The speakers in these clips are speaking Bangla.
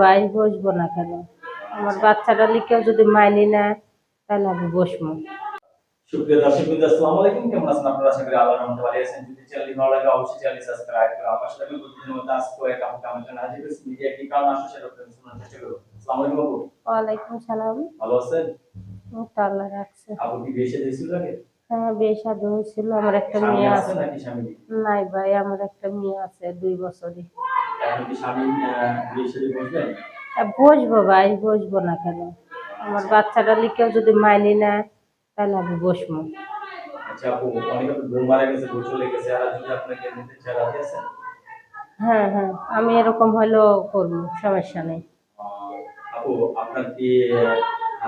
ভাই বসবো না কেন? আমার বাচ্চাটা লিখেও যদি মাইনি নেয় তাহলে আমি বসবো। সুপ্রিয় দর্শক বিন্দু আসসালামু আলাইকুম। কেমন আছেন আপনারা? আশা করি আল্লাহর রহমতে ভালো আছেন। যদি চ্যানেল ভালো লাগে অবশ্যই চ্যানেল সাবস্ক্রাইব করে আমার সাথে আমি প্রতিদিনের মতো আজকে এক আপু হাজির হয়েছি। মিডিয়া কি কারণ আসলে সেটা আপনাদের শোনার চেষ্টা করব। আসসালামু আলাইকুম আপু ওয়ালাইকুম সালাম। ভালো আছেন? আল্লাহ রাখছে। আপু কি বিয়ে আগে? হ্যাঁ বিয়ে শাদী হয়েছিল আমার একটা মেয়ে আছে নেই? ভাই আমার একটা মেয়ে আছে দুই বছরই। বসবো? ভাই বসবো না কেন? আমার বাচ্চাটা লিখেও যদি মাইনি নেয় তাহলে আমি বসবো। আচ্ছা হ্যাঁ হ্যাঁ আমি এরকম হলেও করব সমস্যা নেই। আপনার কি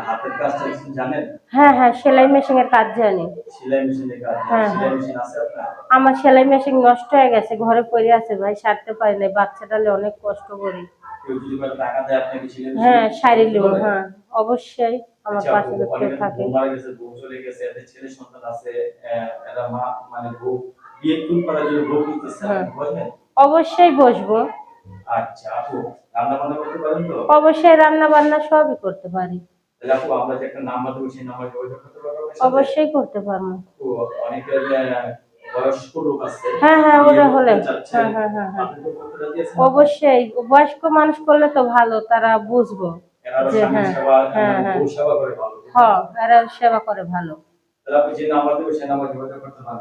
হাতের কাজটা কিছু জানেন? হ্যাঁ হ্যাঁ সেলাই মেশিনের কাজ জানি। সেলাই মেশিনের কাজ হ্যাঁ, সেলাই হ্যাঁ। মেশিন আছে আপনার? আমার সেলাই মেশিন নষ্ট হয়ে গেছে ঘরে পড়ে আছে ভাই সারতে পারি না বাচ্চাটালে অনেক কষ্ট করি। যদি কোনো টাকা দেয় আপনাকে সেলাই হ্যাঁ শাড়ি লিব হ্যাঁ অবশ্যই আমার আচ্ছা, পাশে অনেকের থাকে। মারা গেছে, বউ চলে গেছে, এদের ছেলে সন্তান আছে, এরা মা মানে বউ বিয়ে টুর করার জন্য বউ হ্যাঁ। অবশ্যই বসবো। আচ্ছা আপু রান্না বান্না করতে পারেন তো? অবশ্যই রান্না বান্না সবই করতে পারি। তাহলে আপু আমরা যে একটা নাম্বার দেবো সেই নাম্বার যোগাযোগ করতে পারব অবশ্যই করতে পারব। বয়স্ক লোক আছে। হ্যাঁ হ্যাঁ ওটা হলে। হ্যাঁ হ্যাঁ হ্যাঁ হ্যাঁ? অবশ্যই বয়স্ক মানুষ করলে তো ভালো তারা বুঝব যে হ্যাঁ, হ্যাঁ, হ্যাঁ। হ্যাঁ সেবা করে ভালো।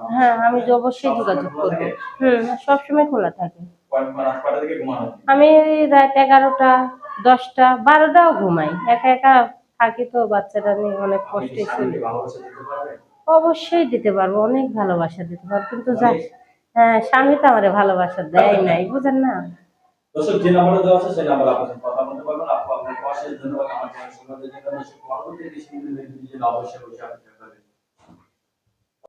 হ্যাঁ আমি অবশ্যই যোগাযোগ করব? হুম সবসময় খোলা থাকে। মানে? আমি রাত এগারোটা দশটা বারোটাও ঘুমাই। একা একা থাকি তো বাচ্চাটা নিয়ে অনেক কষ্টে ছিল চলি অবশ্যই দিতে পারব অনেক ভালোবাসা দিতে পারব। কিন্তু যা হ্যাঁ স্বামী তো আমার ভালোবাসা দেয় নাই বুঝেন না? দর্শক যে নাম্বারে দেওয়া আছে সেই নাম্বারে আপনার কথা বলতে পারবেন। আপু আপনাকে অশেষ ধন্যবাদ। আমার চ্যানেল সুন্দর জন্য পরবর্তী কিছু ভিডিও অবশ্যই অবশ্যই